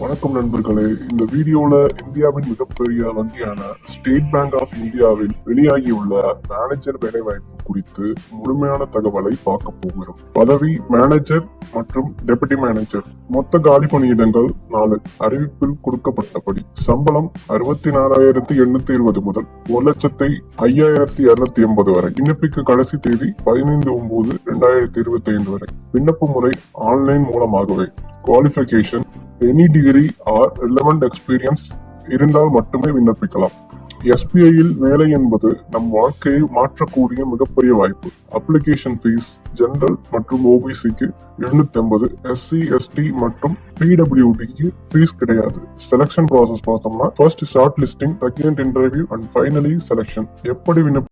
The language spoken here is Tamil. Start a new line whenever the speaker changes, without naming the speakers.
வணக்கம் நண்பர்களே. இந்த வீடியோல இந்தியாவின் மிகப்பெரிய வங்கியான ஸ்டேட் பேங்க் ஆஃப் இந்தியாவில் வெளியாகியுள்ள மேனேஜர் வேலைவாய்ப்பு குறித்து முழுமையான தகவலை பார்க்க போகிறோம். பதவி மேனேஜர் மற்றும் டெபுட்டி மேனேஜர் மொத்த காலி பணியிடங்கள் நாலு. அறிவிப்பில் கொடுக்கப்பட்டபடி சம்பளம் அறுபத்தி நாலாயிரத்தி எண்ணூத்தி இருபது முதல் ஒரு லட்சத்தி ஐயாயிரத்தி இருநூத்தி எண்பது வரை. விண்ணப்பிக்க கடைசி தேதி பதினைந்து ஒன்பது ரெண்டாயிரத்தி இருபத்தி ஐந்து வரை. விண்ணப்ப முறை ஆன்லைன் மூலமாகவே. Qualification any degree or relevant experience இருந்தால் மட்டுமே விண்ணப்பிக்கலாம். எஸ்பிஐயில் வேலை என்பது நம் வாழ்க்கையை மாற்றக்கூடிய மிகப்பெரிய வாய்ப்பு. அப்ளிகேஷன் ஃபீஸ் ஜெனரல் மற்றும் ஓபிசிக்கு எழுநூத்தி ஐம்பது எஸ்சி எஸ்டி மற்றும் பிடபிள்யூடிக்கு ஃபீஸ் கிடையாது. செலக்ஷன் ப்ராசஸ் பார்த்தோம்னா first shortlisting second interview and finally selection எப்படி விண்ணப்ப